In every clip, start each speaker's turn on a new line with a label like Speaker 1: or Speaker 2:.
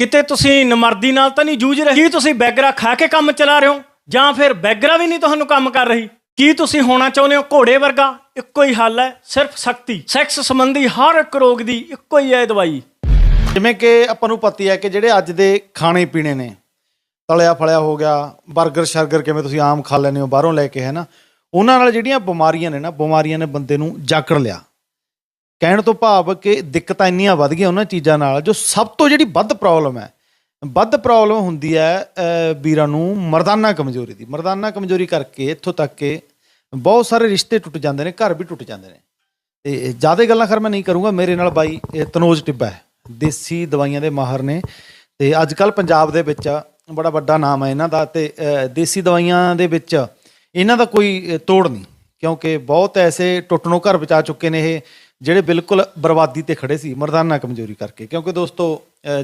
Speaker 1: ਕਿਤੇ ਤੁਸੀਂ ਨਮਰਦੀ ਨਾਲ ਤਾਂ ਨਹੀਂ ਜੂਝ ਰਹੇ? ਕੀ ਤੁਸੀਂ ਬੈਗਰਾ ਖਾ ਕੇ ਕੰਮ ਚਲਾ ਰਹੇ ਹੋ? ਜਾਂ ਫਿਰ ਬੈਗਰਾ ਵੀ ਨਹੀਂ ਤੁਹਾਨੂੰ ਕੰਮ ਕਰ ਰਹੀ? ਕੀ ਤੁਸੀਂ ਹੋਣਾ ਚਾਹੁੰਦੇ ਹੋ ਘੋੜੇ ਵਰਗਾ? ਇੱਕੋ ਹੀ ਹੱਲ ਹੈ, ਸਿਰਫ ਸ਼ਕਤੀ ਸੈਕਸ ਸੰਬੰਧੀ ਹਰ ਇੱਕ ਰੋਗ ਦੀ ਇੱਕੋ ਹੀ ਹੈ ਦਵਾਈ।
Speaker 2: ਜਿਵੇਂ ਕਿ ਆਪਾਂ ਨੂੰ ਪਤਾ ਹੈ ਕਿ ਜਿਹੜੇ ਅੱਜ ਦੇ ਖਾਣੇ ਪੀਣੇ ਨੇ, ਤਲਿਆ ਫਲਿਆ ਹੋ ਗਿਆ 버ਗਰ ਸ਼ਰਗਰ ਕਿਵੇਂ ਤੁਸੀਂ ਆਮ ਖਾ ਲੈਂਦੇ ਹੋ, ਬਾਹਰੋਂ ਲੈ ਕੇ, ਹੈ ਨਾ? ਉਹਨਾਂ ਨਾਲ ਜਿਹੜੀਆਂ ਬਿਮਾਰੀਆਂ ਨੇ ਨਾ, ਬਿਮਾਰੀਆਂ ਨੇ ਬੰਦੇ ਨੂੰ ਜਾਕੜ ਲਿਆ। ਕਹਿਣ ਤੋਂ ਭਾਵ ਕਿ ਦਿੱਕਤਾਂ ਇੰਨੀਆਂ ਵੱਧ ਗਈਆਂ ਉਹਨਾਂ ਚੀਜ਼ਾਂ ਨਾਲ ਜੋ ਸਭ ਤੋਂ ਜਿਹੜੀ ਵੱਧ ਪ੍ਰੋਬਲਮ ਹੈ। ਵੱਧ ਪ੍ਰੋਬਲਮ ਹੁੰਦੀ ਹੈ ਵੀਰਾਂ ਨੂੰ ਮਰਦਾਨਾ ਕਮਜ਼ੋਰੀ ਦੀ। ਮਰਦਾਨਾ ਕਮਜ਼ੋਰੀ ਕਰਕੇ ਇੱਥੋਂ ਤੱਕ ਕਿ ਬਹੁਤ ਸਾਰੇ ਰਿਸ਼ਤੇ ਟੁੱਟ ਜਾਂਦੇ ਨੇ, ਘਰ ਵੀ ਟੁੱਟ ਜਾਂਦੇ ਨੇ। ਤੇ ਜ਼ਿਆਦਾ ਗੱਲਾਂ ਖਰ ਮੈਂ ਨਹੀਂ ਕਰੂੰਗਾ, ਮੇਰੇ ਨਾਲ ਬਾਈ, ਇਹ ਤਨੋਜ ਟਿੱਬਾ ਹੈ। ਦੇਸੀ ਦਵਾਈਆਂ ਦੇ ਮਾਹਰ ਨੇ। ਤੇ ਅੱਜ ਕੱਲ ਪੰਜਾਬ ਦੇ ਵਿੱਚ ਬੜਾ ਵੱਡਾ ਨਾਮ ਹੈ ਇਹਨਾਂ ਦਾ ਤੇ ਦੇਸੀ ਦਵਾਈਆਂ ਦੇ ਵਿੱਚ ਇਹਨਾਂ ਦਾ ਕੋਈ ਤੋੜ ਨਹੀਂ। ਕਿਉਂਕਿ ਬਹੁਤ ਐਸੇ ਟੁੱਟਣੋਂ ਘਰ ਬਚਾ ਚੁੱਕੇ ਨੇ ਇਹ। ਜਿਹੜੇ ਬਿਲਕੁਲ ਬਰਬਾਦੀ ਤੇ ਖੜੇ ਸੀ ਮਰਦਾਨਾ ਕਮਜ਼ੋਰੀ ਕਰਕੇ। ਕਿਉਂਕਿ ਦੋਸਤੋ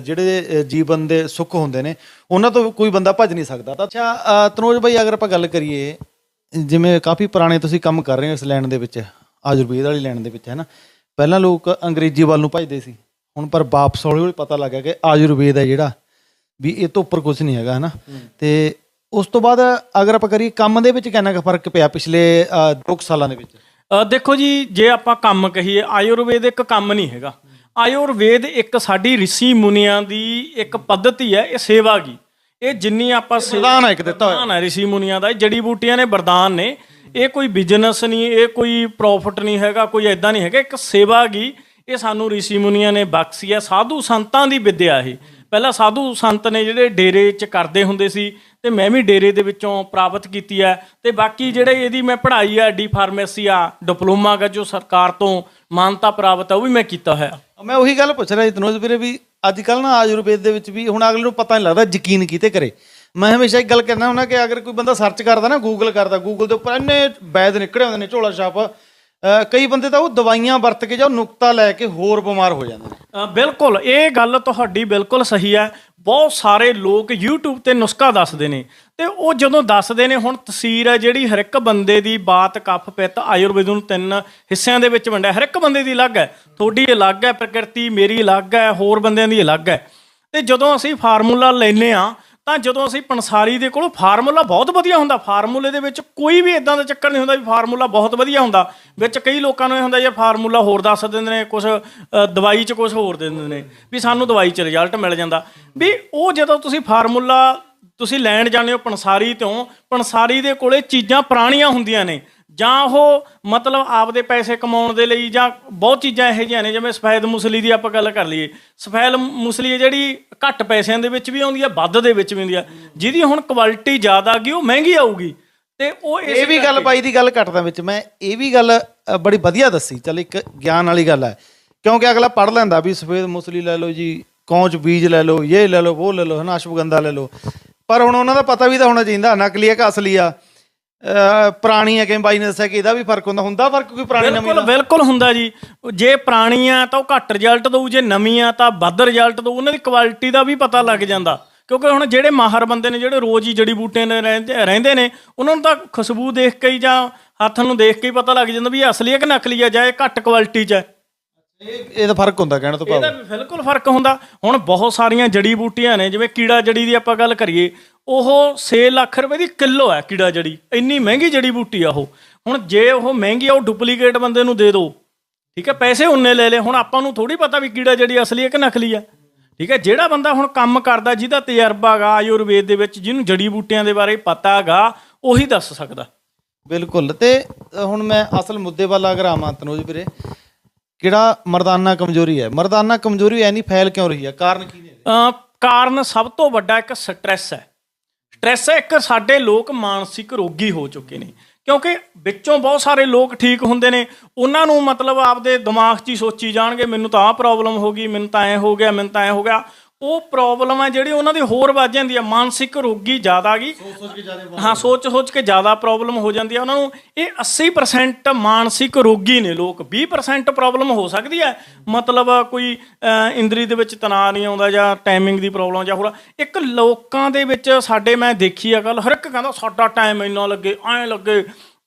Speaker 2: ਜਿਹੜੇ ਜੀਵਨ ਦੇ ਸੁੱਖ ਹੁੰਦੇ ਨੇ ਉਹਨਾਂ ਤੋਂ ਕੋਈ ਬੰਦਾ ਭੱਜ ਨਹੀਂ ਸਕਦਾ। ਤਾਂ ਅੱਛਾ ਤਨੋਜ ਬਾਈ ਅਗਰ ਆਪਾਂ ਗੱਲ ਕਰੀਏ ਜਿਵੇਂ ਕਾਫੀ ਪੁਰਾਣੇ ਤੁਸੀਂ ਕੰਮ ਕਰ ਰਹੇ ਹੋ ਇਸ ਲਾਈਨ ਦੇ ਵਿੱਚ ਆਯੁਰਵੇਦ ਵਾਲੀ ਲਾਈਨ ਦੇ ਵਿੱਚ ਹੈ ਨਾ? ਪਹਿਲਾਂ ਲੋਕ ਅੰਗਰੇਜ਼ੀ ਵੱਲ ਨੂੰ ਭੱਜਦੇ ਸੀ। ਹੁਣ ਪਰ ਵਾਪਸ ਹੌਲੀ ਹੌਲੀ ਪਤਾ ਲੱਗਾ ਕਿ ਆਯੁਰਵੇਦ ਹੈ ਜਿਹੜਾ ਵੀ ਇਹ ਤੋਂ ਉੱਪਰ ਕੁਝ ਨਹੀਂ ਹੈਗਾ ਹੈ ਨਾ? ਤੇ ਉਸ ਤੋਂ ਬਾਅਦ ਅਗਰ ਆਪਾਂ ਕਰੀਏ ਕੰਮ ਦੇ ਵਿੱਚ ਕਿੰਨਾ ਕੁ ਫ਼ਰਕ ਪਿਆ ਪਿਛਲੇ 2 ਸਾਲਾਂ ਦੇ ਵਿੱਚ?
Speaker 1: ਅ, ਦੇਖੋ ਜੀ ਜੇ ਆਪਾਂ ਕੰਮ ਕਹੀਏ ਆਯੁਰਵੇਦ ਇੱਕ ਕੰਮ ਨਹੀਂ ਹੈਗਾ। ਆਯੁਰਵੇਦ ਇੱਕ ਸਾਡੀ ਰਿਸ਼ੀ ਮੁਨੀਆਂ ਦੀ ਇੱਕ ਪੱਧਤੀ ਹੈ ਇਹ ਸੇਵਾ ਗੀ ਇਹ ਜਿੰਨੀ ਆਪਾਂ ਸੇਵਾ
Speaker 2: ਵਰਦਾਨ ਹੈ ਇੱਕ ਦਿੱਤਾ ਹੋਇਆ।
Speaker 1: ਵਰਦਾਨ ਹੈ ਰਿਸ਼ੀ ਮੁਨੀਆਂ ਦਾ ਇਹ ਜੜੀ ਬੂਟੀਆਂ ਨੇ ਵਰਦਾਨ ਨੇ। ਇਹ ਕੋਈ ਬਿਜ਼ਨਸ ਨਹੀਂ ਇਹ ਕੋਈ ਪ੍ਰੋਫਿਟ ਨਹੀਂ ਹੈਗਾ ਕੋਈ ਐਦਾਂ ਨਹੀਂ ਹੈਗਾ। ਇੱਕ ਸੇਵਾ ਗੀ ਇਹ ਸਾਨੂੰ ਰਿਸ਼ੀ ਮੁਨੀਆਂ ਨੇ ਬਖਸ਼ੀ ਹੈ। ਸਾਧੂ ਸੰਤਾਂ ਦੀ ਵਿਦਿਆ ਇਹ। ਪਹਿਲਾਂ ਸਾਧੂ ਸੰਤ ਨੇ ਜਿਹੜੇ ਡੇਰੇ 'ਚ ਕਰਦੇ ਹੁੰਦੇ ਸੀ ਤੇ ਮੈਂ ਵੀ ਡੇਰੇ ਦੇ ਵਿੱਚੋਂ ਪ੍ਰਾਪਤ ਕੀਤੀ ਹੈ ਤੇ ਬਾਕੀ ਜਿਹੜੇ ਇਹਦੀ ਮੈਂ ਪੜ੍ਹਾਈ ਆ ਡੀ ਫਾਰਮੇਸੀ ਆ, ਡਿਪਲੋਮਾ ਗਾ ਜੋ ਸਰਕਾਰ ਤੋਂ ਮਾਨਤਾ ਪ੍ਰਾਪਤ ਆ, ਉਹ ਵੀ ਮੈਂ ਕੀਤਾ ਹੋਇਆ।
Speaker 2: ਮੈਂ ਉਹੀ ਗੱਲ ਪੁੱਛ ਰਿਹਾ ਸੀ ਤਨੋਜ ਵੀਰੇ ਵੀ ਅੱਜ ਕੱਲ ਨਾ ਆਯੁਰਵੇਦ ਦੇ ਵਿੱਚ ਵੀ ਹੁਣ ਅਗਲੇ ਨੂੰ ਪਤਾ ਨਹੀਂ ਲੱਗਦਾ ਯਕੀਨ ਕੀਤੇ ਕਰੇ। ਮੈਂ ਹਮੇਸ਼ਾ ਇੱਕ ਗੱਲ ਕਰਨਾ ਹੁੰਦਾ ਕਿ ਅਗਰ ਕੋਈ ਬੰਦਾ ਸਰਚ ਕਰਦਾ ਨਾ ਗੂਗਲ ਕਰਦਾ ਗੂਗਲ ਦੇ ਉੱਪਰ ਇੰਨੇ ਵੈਦ ਨਿਕਲੇ ਹੁੰਦੇ ਨੇ ਝੋਲਾ ਛਾਪ ਕਈ ਬੰਦੇ ਤਾਂ ਉਹ ਦਵਾਈਆਂ ਵਰਤ ਕੇ ਜਾਂ ਨੁਕਤਾ ਲੈ ਕੇ ਹੋਰ ਬਿਮਾਰ ਹੋ ਜਾਂਦੇ ਨੇ।
Speaker 1: ਬਿਲਕੁਲ, ਇਹ ਗੱਲ ਤੁਹਾਡੀ ਬਿਲਕੁਲ ਸਹੀ ਹੈ। ਬਹੁਤ ਸਾਰੇ ਲੋਕ YouTube ਤੇ ਨੁਸਖਾ ਦੱਸਦੇ ਨੇ ਤੇ ਉਹ ਜਦੋਂ ਦੱਸਦੇ ਨੇ, ਹੁਣ ਤਸਵੀਰ ਹੈ ਜਿਹੜੀ ਹਰ ਇੱਕ ਬੰਦੇ ਦੀ ਬਾਤ, ਕਫ, ਪਿੱਤ, ਆਯੁਰਵੇਦ ਨੂੰ ਤਿੰਨ ਹਿੱਸਿਆਂ ਦੇ ਵਿੱਚ ਵੰਡਿਆ। ਹਰ ਇੱਕ ਬੰਦੇ ਦੀ ਅਲੱਗ ਹੈ। ਤੁਹਾਡੀ ਅਲੱਗ ਹੈ, ਪ੍ਰਕਿਰਤੀ ਮੇਰੀ ਅਲੱਗ ਹੈ, ਹੋਰ ਬੰਦਿਆਂ ਦੀ ਅਲੱਗ ਹੈ। ਤੇ ਜਦੋਂ ਅਸੀਂ ਫਾਰਮੂਲਾ ਲੈਨੇ ਆ ਤਾਂ ਜਦੋਂ ਅਸੀਂ ਪੰਸਾਰੀ ਦੇ ਕੋਲੋਂ ਫਾਰਮੂਲਾ ਬਹੁਤ ਵਧੀਆ ਹੁੰਦਾ, ਫਾਰਮੂਲੇ ਦੇ ਵਿੱਚ ਕੋਈ ਵੀ ਇਦਾਂ ਦਾ ਚੱਕਰ ਨਹੀਂ ਹੁੰਦਾ ਵੀ ਫਾਰਮੂਲਾ ਬਹੁਤ ਵਧੀਆ ਹੁੰਦਾ। ਵਿੱਚ ਕਈ ਲੋਕਾਂ ਨੂੰ ਇਹ ਹੁੰਦਾ ਜੇ ਫਾਰਮੂਲਾ ਹੋਰ ਦੱਸ ਦਿੰਦੇ ਨੇ ਕੁਝ ਦਵਾਈ 'ਚ ਕੁਝ ਹੋਰ ਦੇ ਦਿੰਦੇ ਨੇ। ਵੀ ਸਾਨੂੰ ਦਵਾਈ 'ਚ ਰਿਜ਼ਲਟ ਮਿਲ ਜਾਂਦਾ। ਵੀ ਉਹ ਜਦੋਂ ਤੁਸੀਂ ਫਾਰਮੂਲਾ ਤੁਸੀਂ ਲੈਣ ਜਾਂਦੇ ਹੋ ਪੰਸਾਰੀ ਤੋਂ ਪੰਸਾਰੀ ਦੇ ਕੋਲੇ ਚੀਜ਼ਾਂ ਪੁਰਾਣੀਆਂ ਹੁੰਦੀਆਂ ਨੇ। ਜਾਂ ਉਹ ਮਤਲਬ ਆਪਦੇ ਪੈਸੇ ਕਮਾਉਣ ਦੇ ਲਈ ਜਾਂ ਬਹੁਤ ਚੀਜ਼ਾਂ ਇਹੋ ਜਿਹੀਆਂ ਨੇ ਜਿਵੇਂ ਸਫੈਦ ਮੁਸਲੀ ਦੀ ਆਪਾਂ ਗੱਲ ਕਰ ਲਈਏ। ਸਫੈਦ ਮੁਸਲੀ ਜਿਹੜੀ ਘੱਟ ਪੈਸਿਆਂ ਦੇ ਵਿੱਚ ਵੀ ਆਉਂਦੀ ਹੈ ਵੱਧ ਦੇ ਵਿੱਚ ਵੀ ਆਉਂਦੀ ਹੈ ਜਿਹਦੀ ਹੁਣ ਕੁਆਲਿਟੀ ਜ਼ਿਆਦਾ ਗਈ ਉਹ ਮਹਿੰਗੀ ਆਊਗੀ। ਤੇ ਉਹ
Speaker 2: ਇਹ ਵੀ ਗੱਲ ਬਾਈ ਦੀ ਗੱਲ ਕੱਟਦਾ ਵਿੱਚ ਮੈਂ ਇਹ ਵੀ ਗੱਲ ਬੜੀ ਵਧੀਆ ਦੱਸੀ। ਚਲ ਇੱਕ ਗਿਆਨ ਵਾਲੀ ਗੱਲ ਹੈ ਕਿਉਂਕਿ ਅਗਲਾ ਪੜ ਲੈਂਦਾ ਵੀ ਸਫੇਦ ਮੁਸਲੀ ਲੈ ਲਓ ਜੀ ਕੌਂਚ ਬੀਜ ਲੈ ਲਓ ਇਹ ਲੈ ਲਓ ਉਹ ਲੈ ਲਓ ਹਨਾ ਅਸ਼ਵਗੰਧਾ ਲੈ ਲਓ। ਪਰ ਹੁਣ ਉਹਨਾਂ ਦਾ ਪਤਾ ਵੀ ਤਾਂ ਹੋਣਾ ਚਾਹੀਦਾ ਨਕਲੀ ਹੈ ਕਿ ਅਸਲੀ ਆ। ਪੁਰਾਣੀ ਹੈ ਕਿ ਬਾਈ ਨੇ ਦੱਸਿਆ ਕਿ ਇਹਦਾ ਵੀ ਫ਼ਰਕ ਹੁੰਦਾ ਹੁੰਦਾ ਫ਼ਰਕ ਕੋਈ ਪੁਰਾਣੀ ਨਵੀਂ
Speaker 1: ਬਿਲਕੁਲ ਬਿਲਕੁਲ ਹੁੰਦਾ ਜੀ। ਜੇ ਪੁਰਾਣੀ ਆ ਤਾਂ ਉਹ ਘੱਟ ਰਿਜ਼ਲਟ ਦਊ ਜੇ ਨਵੀਂ ਆ ਤਾਂ ਵੱਧ ਰਿਜ਼ਲਟ ਦਊ ਉਹਨਾਂ ਦੀ ਕੁਆਲਿਟੀ ਦਾ ਵੀ ਪਤਾ ਲੱਗ ਜਾਂਦਾ। ਕਿਉਂਕਿ ਹੁਣ ਜਿਹੜੇ ਮਾਹਰ ਬੰਦੇ ਨੇ ਜਿਹੜੇ ਰੋਜ਼ ਹੀ ਜੜੀ ਬੂਟੇ ਨੇ ਰਹਿੰਦੇ ਰਹਿੰਦੇ ਨੇ ਉਹਨਾਂ ਨੂੰ ਤਾਂ ਖੁਸ਼ਬੂ ਦੇਖ ਕੇ ਹੀ ਜਾਂ ਹੱਥ ਨੂੰ ਦੇਖ ਕੇ ਹੀ ਪਤਾ ਲੱਗ ਜਾਂਦਾ ਵੀ ਇਹ ਅਸਲੀ ਹੈ ਕਿ ਨਕਲੀ ਹੈ ਜਾਂ ਇਹ ਘੱਟ ਕੁਆਲਿਟੀ 'ਚ ਹੈ।
Speaker 2: ਇਹ ਇਹਦਾ ਫ਼ਰਕ ਹੁੰਦਾ ਕਹਿਣ ਤੋਂ ਭਾਵ।
Speaker 1: ਇਹਦਾ ਵੀ ਬਿਲਕੁਲ ਫ਼ਰਕ ਹੁੰਦਾ। ਹੁਣ ਬਹੁਤ ਸਾਰੀਆਂ ਜੜੀ ਬੂਟੀਆਂ ਨੇ ਜਿਵੇਂ ਕੀੜਾ ਜੜੀ ਦੀ ਆਪਾਂ ਗੱਲ ਕਰੀਏ ਉਹ 6 ਲੱਖ ਰੁਪਏ ਦੀ ਕਿਲੋ ਹੈ ਕੀੜਾ ਜੜੀ। ਇੰਨੀ ਮਹਿੰਗੀ ਜੜੀ ਬੂਟੀ ਆ ਉਹ। ਹੁਣ ਜੇ ਉਹ ਮਹਿੰਗੀ ਆ ਉਹ ਡੁਪਲੀਕੇਟ ਬੰਦੇ ਨੂੰ ਦੇ ਦਿਓ ਠੀਕ ਹੈ ਪੈਸੇ ਉਹਨੇ ਲੈ ਲਏ। ਹੁਣ ਆਪਾਂ ਨੂੰ ਥੋੜੀ ਪਤਾ ਵੀ ਕੀੜਾ ਜੜੀ ਅਸਲੀ ਹੈ ਕਿ ਨਕਲੀ ਹੈ। ਠੀਕ ਹੈ ਜਿਹੜਾ ਬੰਦਾ ਹੁਣ ਕੰਮ ਕਰਦਾ ਜਿਹਦਾ ਤਜਰਬਾ ਹੈਗਾ ਆਯੁਰਵੇਦ ਦੇ ਵਿੱਚ ਜਿਹਨੂੰ ਜੜੀ ਬੂਟੀਆਂ ਦੇ ਬਾਰੇ ਪਤਾ ਹੈਗਾ ਉਹੀ ਦੱਸ ਸਕਦਾ।
Speaker 2: ਬਿਲਕੁਲ। ਤੇ ਹੁਣ ਮੈਂ ਅਸਲ ਮੁੱਦੇ ਵੱਲ ਅਗਰ ਆਵਾਂ ਤਨੋਜ ਵੀਰੇ ਕਿਹੜਾ ਮਰਦਾਨਾ ਕਮਜ਼ੋਰੀ ਹੈ? ਮਰਦਾਨਾ ਕਮਜ਼ੋਰੀ ਐਨੀ ਫੈਲ ਕਿਉਂ ਰਹੀ ਹੈ? ਕਾਰਨ ਕੀ ਨੇ?
Speaker 1: ਕਾਰਨ ਸਭ ਤੋਂ ਵੱਡਾ ਇੱਕ ਸਟ੍ਰੈਸ ਹੈ। ਸਟ੍ਰੈਸ ਇੱਕ ਸਾਡੇ ਲੋਕ ਮਾਨਸਿਕ ਰੋਗੀ ਹੋ ਚੁੱਕੇ ਨੇ। ਕਿਉਂਕਿ ਵਿੱਚੋਂ ਬਹੁਤ ਸਾਰੇ ਲੋਕ ਠੀਕ ਹੁੰਦੇ ਨੇ। ਉਹਨਾਂ ਨੂੰ ਮਤਲਬ ਆਪਦੇ ਦਿਮਾਗ 'ਚ ਹੀ ਸੋਚੀ ਜਾਣਗੇ, ਮੈਨੂੰ ਤਾਂ ਆਹ ਪ੍ਰੋਬਲਮ ਹੋ ਗਈ, ਮੈਨੂੰ ਤਾਂ ਐ ਹੋ ਗਿਆ, ਮੈਨੂੰ ਤਾਂ ਐ ਹੋ ਗਿਆ। ਉਹ ਪ੍ਰੋਬਲਮ ਹੈ ਜਿਹੜੀ ਉਹਨਾਂ ਦੀ ਹੋਰ ਵੱਧ ਜਾਂਦੀ ਹੈ ਮਾਨਸਿਕ ਰੋਗੀ ਜ਼ਿਆਦਾ ਗਈ। ਹਾਂ ਸੋਚ ਸੋਚ ਕੇ ਜ਼ਿਆਦਾ ਪ੍ਰੋਬਲਮ ਹੋ ਜਾਂਦੀ ਹੈ ਉਹਨਾਂ ਨੂੰ ਇਹ 80% ਮਾਨਸਿਕ ਰੋਗੀ ਨੇ ਲੋਕ। 20% ਪ੍ਰੋਬਲਮ ਹੋ ਸਕਦੀ ਹੈ ਮਤਲਬ ਕੋਈ ਇੰਦਰੀ ਦੇ ਵਿੱਚ ਤਣਾਅ ਨਹੀਂ ਆਉਂਦਾ ਜਾਂ ਟਾਈਮਿੰਗ ਦੀ ਪ੍ਰੋਬਲਮ ਜਾਂ ਹੋਰ। ਇੱਕ ਲੋਕਾਂ ਦੇ ਵਿੱਚ ਸਾਡੇ ਮੈਂ ਦੇਖੀ ਆ ਗੱਲ। ਹਰ ਇੱਕ ਕਹਿੰਦਾ ਸਾਡਾ ਟਾਈਮ ਇੰਨਾ ਲੱਗੇ ਐਂ ਲੱਗੇ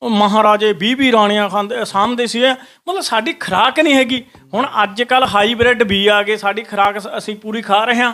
Speaker 1: ਮਹਾਰਾਜੇ 20 20 ਰਾਣੀਆਂ ਖਾਂਦੇ ਸਾਂਭਦੇ ਸੀ ਮਤਲਬ ਸਾਡੀ ਖੁਰਾਕ ਨਹੀਂ ਹੈਗੀ। ਹੁਣ ਅੱਜ ਕੱਲ ਹਾਈਬ੍ਰਿਡ ਬੀ ਆ ਗਏ। ਸਾਡੀ ਖੁਰਾਕ ਅਸੀਂ ਪੂਰੀ ਖਾ ਰਹੇ ਹਾਂ।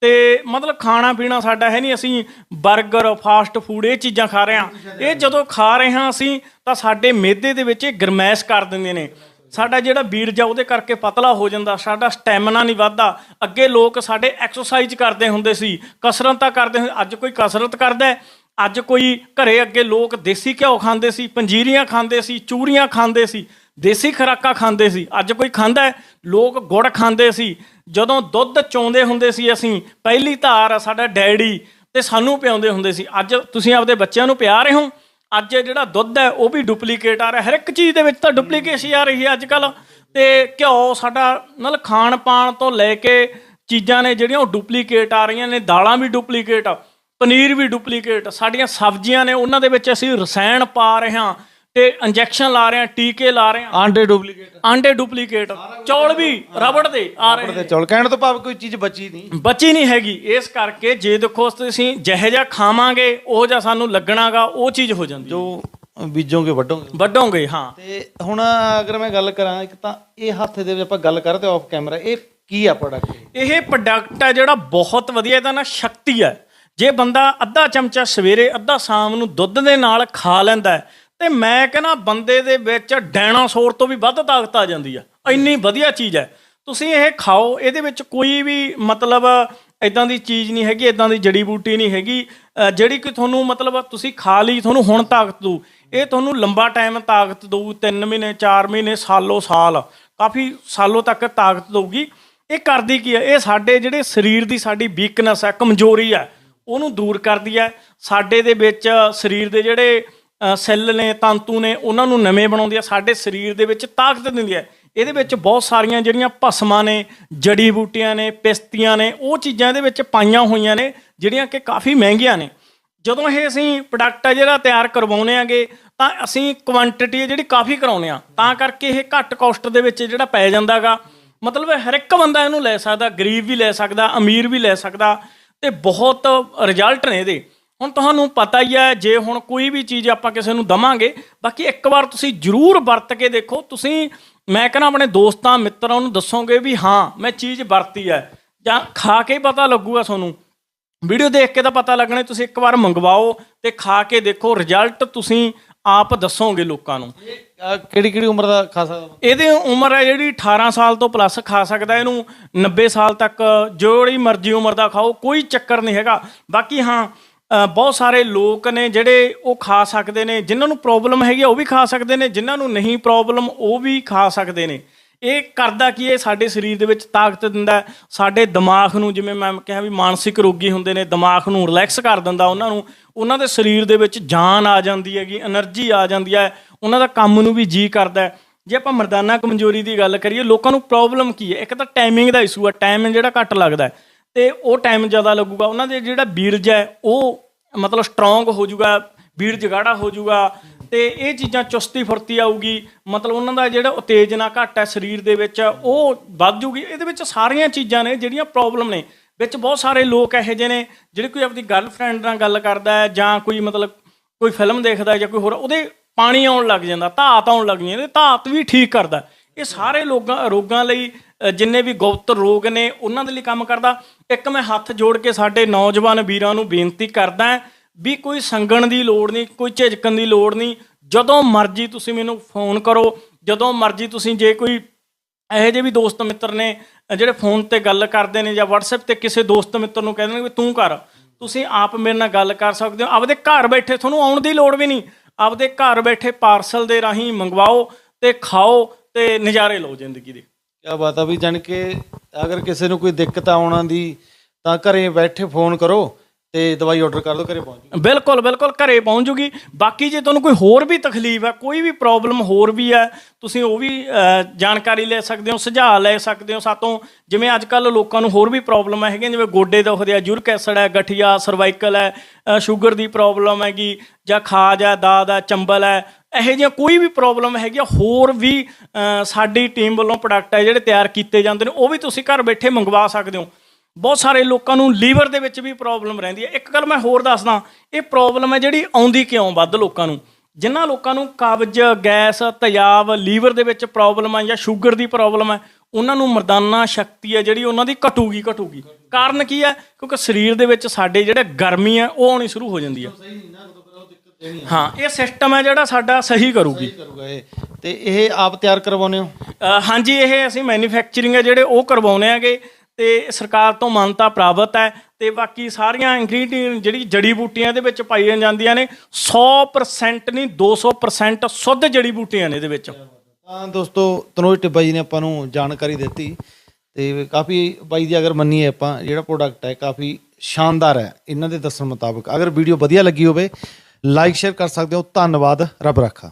Speaker 1: ਤੇ ਮਤਲਬ ਖਾਣਾ ਪੀਣਾ ਸਾਡਾ ਹੈ ਨਹੀਂ। ਅਸੀਂ 버ਗਰ ਫਾਸਟ ਫੂਡ ਇਹ ਚੀਜ਼ਾਂ ਖਾ ਰਹੇ ਹਾਂ। ਇਹ ਜਦੋਂ ਖਾ ਰਹੇ ਹਾਂ ਅਸੀਂ, ਤਾਂ ਸਾਡੇ ਮਿਹਦੇ ਦੇ ਵਿੱਚ ਇਹ ਗਰਮੈਸ਼ ਕਰ ਦਿੰਦੇ ਨੇ। ਸਾਡਾ ਜਿਹੜਾ ਬੀਰਜ ਆ, ਉਹਦੇ ਕਰਕੇ ਪਤਲਾ ਹੋ ਜਾਂਦਾ। ਸਾਡਾ ਸਟੈਮਿਨਾ ਨਹੀਂ ਵੱਧਦਾ। ਅੱਗੇ ਲੋਕ ਸਾਡੇ ਐਕਸਰਸਾਈਜ਼ ਕਰਦੇ ਹੁੰਦੇ ਸੀ। ਕਸਰਤਾਂ ਕਰਦੇ ਹੁੰਦੇ ਅੱਜ ਕੋਈ ਕਸਰਤ ਕਰਦਾ ਅੱਜ ਕੋਈ ਘਰੇ ਅੱਗੇ ਲੋਕ ਦੇਸੀ ਘਿਓ ਖਾਂਦੇ ਸੀ, ਪੰਜੀਰੀਆਂ ਖਾਂਦੇ ਸੀ ਚੂਰੀਆਂ ਖਾਂਦੇ ਸੀ, ਦੇਸੀ ਖੁਰਾਕਾਂ ਖਾਂਦੇ ਸੀ, ਅੱਜ ਕੋਈ ਖਾਂਦਾ ਲੋਕ ਗੁੜ ਖਾਂਦੇ ਸੀ। ਜਦੋਂ ਦੁੱਧ ਚੋਂਦੇ ਹੁੰਦੇ ਸੀ ਅਸੀਂ, ਪਹਿਲੀ ਧਾਰ ਸਾਡਾ ਡੈਡੀ ਤੇ ਸਾਨੂੰ ਪਿਆਉਂਦੇ ਹੁੰਦੇ ਸੀ। ਅੱਜ ਤੁਸੀਂ ਆਪਦੇ ਬੱਚਿਆਂ ਨੂੰ ਪਿਆ ਰਹੇ ਹੋ? ਅੱਜ ਜਿਹੜਾ ਦੁੱਧ ਹੈ, ਉਹ ਵੀ ਡੁਪਲੀਕੇਟ ਆ ਰਿਹਾ। ਹਰ ਇੱਕ ਚੀਜ਼ ਦੇ ਵਿੱਚ ਤਾਂ ਡੁਪਲੀਕੇਸ਼ਨ ਆ ਰਹੀ ਹੈ ਅੱਜ ਕੱਲ ਤੇ ਘਿਓ ਸਾਡਾ ਮਤਲਬ ਖਾਣ ਪਾਣ ਤੋਂ ਲੈ ਕੇ ਚੀਜ਼ਾਂ ਨੇ ਜਿਹੜੀਆਂ ਉਹ ਡੁਪਲੀਕੇਟ ਆ ਰਹੀਆਂ ਨੇ, ਦਾਲਾਂ ਵੀ ਡੁਪਲੀਕੇਟ ਆ। ਪਨੀਰ ਵੀ ਡੁਪਲੀਕੇਟ ਸਾਡੀਆਂ ਸਬਜ਼ੀਆਂ ਨੇ ਉਹਨਾਂ ਦੇ ਵਿੱਚ ਅਸੀਂ ਰਸਾਇਣ ਪਾ ਰਹੇ ਹਾਂ ਤੇ ਇੰਜੈਕਸ਼ਨ ਲਾ ਰਹੇ ਹਾਂ ਟੀਕੇ ਲਾ ਰਹੇ ਹਾਂ।
Speaker 2: ਆਂਡੇ ਡੁਪਲੀਕੇਟ।
Speaker 1: ਆਂਡੇ ਡੁਪਲੀਕੇਟ ਚੌਲ ਵੀ ਰਬੜ ਦੇ ਆ ਰਹੇ
Speaker 2: ਤੇ ਚੌਲ ਕਹਿਣ ਤੋਂ ਭਾਵ ਕੋਈ ਚੀਜ਼ ਬਚੀ ਨਹੀਂ।
Speaker 1: ਬਚੀ ਨਹੀਂ ਹੈਗੀ ਇਸ ਕਰਕੇ ਜੇ ਦੇਖੋ ਤੁਸੀਂ ਜਿਹੇ ਜਿਹਾ ਖਾਵਾਂਗੇ ਉਹ ਜਿਹਾ ਸਾਨੂੰ ਲੱਗਣਾਗਾ ਉਹ ਚੀਜ਼ ਹੋ ਜਾਂਦੀ
Speaker 2: ਜੋ ਬੀਜੋਗੇ ਵੱਢੋਗੇ।
Speaker 1: ਵੱਡੋਂਗੇ ਹਾਂ।
Speaker 2: ਤੇ ਹੁਣ ਅਗਰ ਮੈਂ ਗੱਲ ਕਰਾਂ ਇੱਕ ਤਾਂ ਇਹ ਹੱਥ ਦੇ ਵਿੱਚ ਆਪਾਂ ਗੱਲ ਕਰਦੇ ਆਫ ਕੈਮਰਾ ਇਹ ਕੀ ਆ ਪ੍ਰੋਡਕਟ
Speaker 1: ਇਹ? ਪ੍ਰੋਡਕਟ ਹੈ ਜਿਹੜਾ ਬਹੁਤ ਵਧੀਆ ਇਹਦਾ ਨਾ ਸ਼ਕਤੀ ਹੈ ਜੇ ਬੰਦਾ ਅੱਧਾ ਚਮਚਾ ਸਵੇਰੇ ਅੱਧਾ ਸ਼ਾਮ ਨੂੰ ਦੁੱਧ ਦੇ ਨਾਲ ਖਾ ਲੈਂਦਾ ਹੈ, ਤੇ ਮੈਂ ਕਹਿੰਦਾ ਬੰਦੇ ਦੇ ਵਿੱਚ ਡਾਇਨਾਸੌਰ ਤੋਂ ਵੀ ਵੱਧ ਤਾਕਤ ਆ ਜਾਂਦੀ ਆ। ਇੰਨੀ ਵਧੀਆ ਚੀਜ਼ ਹੈ। ਤੁਸੀਂ ਇਹ ਖਾਓ ਇਹਦੇ ਵਿੱਚ ਕੋਈ ਵੀ ਮਤਲਬ ਇਦਾਂ ਦੀ ਚੀਜ਼ ਨਹੀਂ ਹੈਗੀ ਇਦਾਂ ਦੀ ਜੜੀ ਬੂਟੀ ਨਹੀਂ ਹੈਗੀ। ਜਿਹੜੀ ਕਿ ਤੁਹਾਨੂੰ ਮਤਲਬ ਤੁਸੀਂ ਖਾ ਲਈ ਤੁਹਾਨੂੰ ਹੁਣ ਤਾਕਤ ਦੂ ਇਹ ਤੁਹਾਨੂੰ ਲੰਬਾ ਟਾਈਮ ਤਾਕਤ ਦਊ 3 ਮਹੀਨੇ 4 ਮਹੀਨੇ ਸਾਲੋ ਸਾਲ। ਕਾਫੀ ਸਾਲੋ ਤੱਕ ਤਾਕਤ ਦਊਗੀ। ਇਹ ਕਰਦੀ ਕੀ ਹੈ? ਇਹ ਸਾਡੇ ਜਿਹੜੇ ਸਰੀਰ ਦੀ ਸਾਡੀ ਵੀਕਨੈਸ ਹੈ ਕਮਜ਼ੋਰੀ ਹੈ। ਉਹਨੂੰ ਦੂਰ ਕਰਦੀ ਹੈ। ਸਾਡੇ ਦੇ ਵਿੱਚ ਸਰੀਰ ਦੇ ਜਿਹੜੇ ਸੈੱਲ ਨੇ, ਤੰਤੂ ਨੇ, ਉਹਨਾਂ ਨੂੰ ਨਵੇਂ ਬਣਾਉਂਦੀ ਹੈ। ਸਾਡੇ ਸਰੀਰ ਦੇ ਵਿੱਚ ਤਾਕਤ ਦਿੰਦੀ ਹੈ। ਇਹਦੇ ਵਿੱਚ ਬਹੁਤ ਸਾਰੀਆਂ ਜਿਹੜੀਆਂ ਭਸਮਾਂ ਨੇ, ਜੜੀ ਬੂਟੀਆਂ ਨੇ, ਪਿਸਤੀਆਂ ਨੇ, ਉਹ ਚੀਜ਼ਾਂ ਇਹਦੇ ਵਿੱਚ ਪਾਈਆਂ ਹੋਈਆਂ ਨੇ, ਜਿਹੜੀਆਂ ਕਿ ਕਾਫੀ ਮਹਿੰਗੀਆਂ ਨੇ। ਜਦੋਂ ਇਹ ਅਸੀਂ ਪ੍ਰੋਡਕਟ ਹੈ ਜਿਹੜਾ ਤਿਆਰ ਕਰਵਾਉਨੇ ਆਗੇ, ਤਾਂ ਅਸੀਂ ਕੁਆਂਟੀਟੀ ਜਿਹੜੀ ਕਾਫੀ ਕਰਾਉਨੇ ਆ। ਤਾਂ ਕਰਕੇ ਇਹ ਘੱਟ ਕਾਸਟ ਦੇ ਵਿੱਚ ਜਿਹੜਾ ਪੈ ਜਾਂਦਾਗਾ। ਮਤਲਬ ਹਰ ਇੱਕ ਬੰਦਾ ਇਹਨੂੰ ਲੈ ਸਕਦਾ, ਗਰੀਬ ਵੀ ਲੈ ਸਕਦਾ, ਅਮੀਰ ਵੀ ਲੈ ਸਕਦਾ। ਤੇ ਬਹੁਤ ਰਿਜ਼ਲਟ ਨੇ ਇਹਦੇ। ਹੁਣ ਤੁਹਾਨੂੰ ਪਤਾ ਹੀ ਹੈ, ਜੇ ਹੁਣ ਕੋਈ ਵੀ ਚੀਜ਼ ਆਪਾਂ ਕਿਸੇ ਨੂੰ ਦਵਾਂਗੇ, ਬਾਕੀ ਇੱਕ ਵਾਰ ਤੁਸੀਂ ਜਰੂਰ ਵਰਤ ਕੇ ਦੇਖੋ। ਤੁਸੀਂ, ਮੈਂ ਕਹਿੰਦਾ ਆਪਣੇ ਦੋਸਤਾਂ, ਮਿੱਤਰਾਂ ਨੂੰ ਦੱਸੋਗੇ ਵੀ ਹਾਂ, ਮੈਂ ਚੀਜ਼ ਵਰਤੀ ਹੈ। ਜਾਂ ਖਾ ਕੇ ਪਤਾ ਲੱਗੂਗਾ ਤੁਹਾਨੂੰ। ਵੀਡੀਓ ਦੇਖ ਕੇ ਤਾਂ ਪਤਾ ਲੱਗਣਾ, ਤੁਸੀਂ ਇੱਕ ਵਾਰ ਮੰਗਵਾਓ ਤੇ ਖਾ ਕੇ ਦੇਖੋ। ਰਿਜ਼ਲਟ ਤੁਸੀਂ ਆਪ ਦੱਸੋਗੇ ਲੋਕਾਂ ਨੂੰ।
Speaker 2: ਕਿਹੜੀ ਕਿਹੜੀ ਉਮਰ ਦਾ ਖਾ ਸਕਦਾ?
Speaker 1: ਇਹਦੀ ਉਮਰ ਹੈ ਜਿਹੜੀ 18 ਸਾਲ ਤੋਂ ਪਲੱਸ ਖਾ ਸਕਦਾ ਇਹਨੂੰ 90 ਸਾਲ ਤੱਕ ਜਿਹੜੀ ਮਰਜ਼ੀ ਉਮਰ ਦਾ ਖਾਓ ਕੋਈ ਚੱਕਰ ਨਹੀਂ ਹੈਗਾ। ਬਾਕੀ ਹਾਂ ਬਹੁਤ ਸਾਰੇ ਲੋਕ ਨੇ ਜਿਹੜੇ ਉਹ ਖਾ ਸਕਦੇ ਨੇ ਜਿਨ੍ਹਾਂ ਨੂੰ ਪ੍ਰੋਬਲਮ ਹੈਗੀ ਉਹ ਵੀ ਖਾ ਸਕਦੇ ਨੇ ਜਿਨ੍ਹਾਂ ਨੂੰ ਨਹੀਂ ਪ੍ਰੋਬਲਮ ਉਹ ਵੀ ਖਾ ਸਕਦੇ ਨੇ। ਇਹ ਕਰਦਾ ਕੀ ਇਹ ਸਾਡੇ ਸਰੀਰ ਦੇ ਵਿੱਚ ਤਾਕਤ ਦਿੰਦਾ ਸਾਡੇ ਦਿਮਾਗ ਨੂੰ ਜਿਵੇਂ ਮੈਂ ਕਿਹਾ ਵੀ ਮਾਨਸਿਕ ਰੋਗੀ ਹੁੰਦੇ ਨੇ, ਦਿਮਾਗ ਨੂੰ ਰਿਲੈਕਸ ਕਰ ਦਿੰਦਾ ਉਹਨਾਂ ਨੂੰ, ਉਹਨਾਂ ਦੇ ਸਰੀਰ ਦੇ ਵਿੱਚ ਜਾਨ ਆ ਜਾਂਦੀ ਹੈਗੀ એનર્ਜੀ ਆ ਜਾਂਦੀ ਹੈ, ਉਹਨਾਂ ਦਾ ਕੰਮ ਨੂੰ ਵੀ ਜੀ ਕਰਦਾ ਜੇ ਆਪਾਂ ਮਰਦਾਨਾ ਕਮਜ਼ੋਰੀ ਦੀ ਗੱਲ ਕਰੀਏ, ਲੋਕਾਂ ਨੂੰ ਪ੍ਰੋਬਲਮ ਕੀ ਹੈ? ਇੱਕ ਤਾਂ ਟਾਈਮਿੰਗ ਦਾ ਇਸ਼ੂ ਹੈ ਟਾਈਮ ਜਿਹੜਾ ਘੱਟ ਲੱਗਦਾ ਤੇ ਉਹ ਟਾਈਮ ਜ਼ਿਆਦਾ ਲੱਗੂਗਾ, ਉਹਨਾਂ ਦੇ ਜਿਹੜਾ ਬੀਰਜ ਹੈ, ਉਹ ਮਤਲਬ ਸਟਰੋਂਗ ਹੋ ਜਾਊਗਾ ਬੀੜ ਜਗਾੜਾ ਹੋ ਜਾਊਗਾ ਤੇ ਇਹ ਚੀਜ਼ਾਂ ਚੁਸਤੀ ਫੁਰਤੀ ਆਊਗੀ। ਮਤਲਬ ਉਹਨਾਂ ਦਾ ਜਿਹੜਾ ਉਤੇਜਨਾ ਘੱਟ ਹੈ ਸਰੀਰ ਦੇ ਵਿੱਚ, ਉਹ ਵੱਧ ਜੂਗੀ। ਇਹਦੇ ਵਿੱਚ ਸਾਰੀਆਂ ਚੀਜ਼ਾਂ ਨੇ ਜਿਹੜੀਆਂ ਪ੍ਰੋਬਲਮ ਨੇ। ਵਿੱਚ ਬਹੁਤ ਸਾਰੇ ਲੋਕ ਇਹੋ ਜਿਹੇ ਨੇ, ਜਿਹੜੇ ਕੋਈ ਆਪਣੀ ਗਰਲਫ੍ਰੈਂਡ ਨਾਲ ਗੱਲ ਕਰਦਾ ਹੈ ਜਾਂ ਕੋਈ ਮਤਲਬ ਕੋਈ ਫਿਲਮ ਦੇਖਦਾ ਜਾਂ ਕੋਈ ਹੋਰ, ਉਹਦੇ ਪਾਣੀ ਆਉਣ ਲੱਗ ਜਾਂਦਾ, ਧਾਤ ਆਉਣ ਲੱਗ ਜਾਂਦੀ ਧਾਤ ਵੀ ਠੀਕ ਕਰਦਾ ਇਹ ਸਾਰੇ ਲੋਕਾਂ, ਰੋਗਾਂ ਲਈ ਜਿੰਨੇ ਵੀ ਗੁਪਤ ਰੋਗ ਨੇ, ਉਹਨਾਂ ਦੇ ਲਈ ਕੰਮ ਕਰਦਾ। ਇੱਕ ਮੈਂ ਹੱਥ ਜੋੜ ਕੇ ਸਾਡੇ ਨੌਜਵਾਨ ਵੀਰਾਂ ਨੂੰ ਬੇਨਤੀ ਕਰਦਾ ਵੀ ਕੋਈ ਸੰਗਣ ਦੀ ਲੋੜ ਨਹੀਂ, ਕੋਈ ਝਿਜਕਣ ਦੀ ਲੋੜ ਨਹੀਂ। ਜਦੋਂ ਮਰਜ਼ੀ ਤੁਸੀਂ ਮੈਨੂੰ ਫੋਨ ਕਰੋ, ਜਦੋਂ ਮਰਜ਼ੀ ਤੁਸੀਂ ਜੇ ਕੋਈ ਇਹੋ ਜਿਹੇ ਵੀ ਦੋਸਤ ਮਿੱਤਰ ਨੇ, ਜਿਹੜੇ ਫੋਨ ਤੇ ਗੱਲ ਕਰਦੇ ਨੇ ਜਾਂ WhatsApp ਤੇ ਕਿਸੇ ਦੋਸਤ ਮਿੱਤਰ ਨੂੰ ਕਹਿੰਦੇ ਨੇ ਵੀ ਤੂੰ ਕਰ, ਤੁਸੀਂ ਆਪ ਮੇਰੇ ਨਾਲ ਗੱਲ ਕਰ ਸਕਦੇ ਹੋ। ਆਪਦੇ ਘਰ ਬੈਠੇ ਤੁਹਾਨੂੰ ਆਉਣ ਦੀ ਲੋੜ ਵੀ ਨਹੀਂ। ਆਪਦੇ ਘਰ ਬੈਠੇ ਪਾਰਸਲ ਦੇ ਰਾਹੀਂ ਮੰਗਵਾਓ ਤੇ ਖਾਓ ਤੇ ਨਜ਼ਾਰੇ ਲਓ ਜ਼ਿੰਦਗੀ ਦੇ।
Speaker 2: ਕਿਆ ਬਾਤ ਆ ਵੀ ਜਾਣ ਕੇ ਅਗਰ ਕਿਸੇ ਨੂੰ ਕੋਈ ਦਿੱਕਤ ਆਉਣਾ ਦੀ, ਤਾਂ ਘਰੇ ਬੈਠੇ ਫੋਨ ਕਰੋ। ਤੇ ਦਵਾਈ ਆਰਡਰ ਕਰ ਦਿਓ ਘਰੇ ਪਹੁੰਚ ਜੂ
Speaker 1: ਬਿਲਕੁਲ ਬਿਲਕੁਲ ਘਰੇ ਪਹੁੰਚ ਜੂਗੀ। ਬਾਕੀ ਜੇ ਤੁਹਾਨੂੰ ਕੋਈ ਹੋਰ ਵੀ ਤਕਲੀਫ ਹੈ ਕੋਈ ਵੀ ਪ੍ਰੋਬਲਮ ਹੋਰ ਵੀ ਹੈ ਤੁਸੀਂ ਉਹ ਵੀ ਜਾਣਕਾਰੀ ਲੈ ਸਕਦੇ ਹੋ ਸੁਝਾਅ ਲੈ ਸਕਦੇ ਹੋ ਸਾਤੋਂ। ਜਿਵੇਂ ਅੱਜ ਕੱਲ ਲੋਕਾਂ ਨੂੰ ਹੋਰ ਵੀ ਪ੍ਰੋਬਲਮ ਹੈਗੀਆਂ ਜਿਵੇਂ ਗੋਡੇ ਦੁਖਦੇ ਆ ਯੂਰਿਕ ਐਸਿਡ ਹੈ ਗਠੀਆ ਸਰਵਾਈਕਲ ਹੈ ਸ਼ੂਗਰ ਦੀ ਪ੍ਰੋਬਲਮ ਹੈਗੀ ਜਾਂ ਖਾਜ ਹੈ ਦਾਦ ਹੈ ਚੰਬਲ ਹੈ ਇਹੋ ਜਿਹੀਆਂ ਕੋਈ ਵੀ ਪ੍ਰੋਬਲਮ ਹੈਗੀ ਆ, ਹੋਰ ਵੀ ਸਾਡੀ ਟੀਮ ਵੱਲੋਂ ਪ੍ਰੋਡਕਟ ਹੈ ਜਿਹੜੇ ਤਿਆਰ ਕੀਤੇ ਜਾਂਦੇ ਨੇ ਉਹ ਵੀ ਤੁਸੀਂ ਘਰ ਬੈਠੇ ਮੰਗਵਾ ਸਕਦੇ ਹੋ। ਬਹੁਤ ਸਾਰੇ ਲੋਕਾਂ ਨੂੰ ਲੀਵਰ ਦੇ ਵਿੱਚ ਵੀ ਪ੍ਰੋਬਲਮ ਰਹਿੰਦੀ ਹੈ। ਇੱਕ ਗੱਲ ਮੈਂ ਹੋਰ ਦੱਸਦਾ ਇਹ ਪ੍ਰੋਬਲਮ ਹੈ ਜਿਹੜੀ ਆਉਂਦੀ ਕਿਉਂ ਵੱਧ ਲੋਕਾਂ ਨੂੰ? ਜਿਨ੍ਹਾਂ ਲੋਕਾਂ ਨੂੰ ਕਬਜ਼ ਗੈਸ ਤੇਜ਼ਾਬ ਲੀਵਰ ਦੇ ਵਿੱਚ ਪ੍ਰੋਬਲਮ ਹੈ ਜਾਂ ਸ਼ੂਗਰ ਦੀ ਪ੍ਰੋਬਲਮ ਹੈ ਉਹਨਾਂ ਨੂੰ ਮਰਦਾਨਾ ਸ਼ਕਤੀ ਹੈ ਜਿਹੜੀ ਉਹਨਾਂ ਦੀ ਘਟੂਗੀ ਘਟੂਗੀ। ਕਾਰਨ ਕੀ ਹੈ? ਕਿਉਂਕਿ ਸਰੀਰ ਦੇ ਵਿੱਚ ਸਾਡੇ ਜਿਹੜੇ ਗਰਮੀ ਹੈ ਉਹ ਆਉਣੀ ਸ਼ੁਰੂ ਹੋ ਜਾਂਦੀ ਹੈ। ਹਾਂ ਇਹ ਸਿਸਟਮ ਹੈ ਜਿਹੜਾ ਸਾਡਾ ਸਹੀ ਕਰੂਗੀ।
Speaker 2: ਤੇ ਇਹ ਆਪ ਤਿਆਰ ਕਰਵਾਉਂਦੇ ਹੋ?
Speaker 1: ਹਾਂਜੀ ਇਹ ਅਸੀਂ ਮੈਨੂਫੈਕਚਰਿੰਗ ਹੈ ਜਿਹੜੇ ਉਹ ਕਰਵਾਉਨੇ ਆਗੇ ਤੇ ਸਰਕਾਰ ਤੋਂ ਮਾਨਤਾ ਪ੍ਰਾਪਤ ਹੈ ਤੇ ਬਾਕੀ ਸਾਰੀਆਂ ਇੰਗਰੀਡੀਅੰਟ ਜਿਹੜੀ ਜੜੀ ਬੂਟੀਆਂ ਦੇ ਵਿੱਚ ਪਾਈਆਂ ਜਾਂਦੀਆਂ ਨੇ 100% ਨਹੀਂ 200% ਸ਼ੁੱਧ ਜੜੀ ਬੂਟੀਆਂ ਨੇ ਇਹਦੇ ਵਿੱਚ।
Speaker 2: ਤਾਂ ਦੋਸਤੋ, ਤਨੋਜ ਟਿੱਬਾ ਜੀ ਨੇ ਆਪਾਂ ਨੂੰ ਜਾਣਕਾਰੀ ਦਿੱਤੀ ਤੇ ਕਾਫੀ ਬਾਈ ਦੀ ਅਗਰ ਮੰਨੀਏ ਆਪਾਂ, ਜਿਹੜਾ ਪ੍ਰੋਡਕਟ ਹੈ ਕਾਫੀ ਸ਼ਾਨਦਾਰ ਹੈ, ਇਹਨਾਂ ਦੇ ਦੱਸਣ ਮੁਤਾਬਕ। ਅਗਰ ਵੀਡੀਓ ਵਧੀਆ ਲੱਗੀ ਹੋਵੇ ਲਾਈਕ ਸ਼ੇਅਰ ਕਰ ਸਕਦੇ ਹੋ, ਧੰਨਵਾਦ, ਰੱਬ ਰੱਖਾ।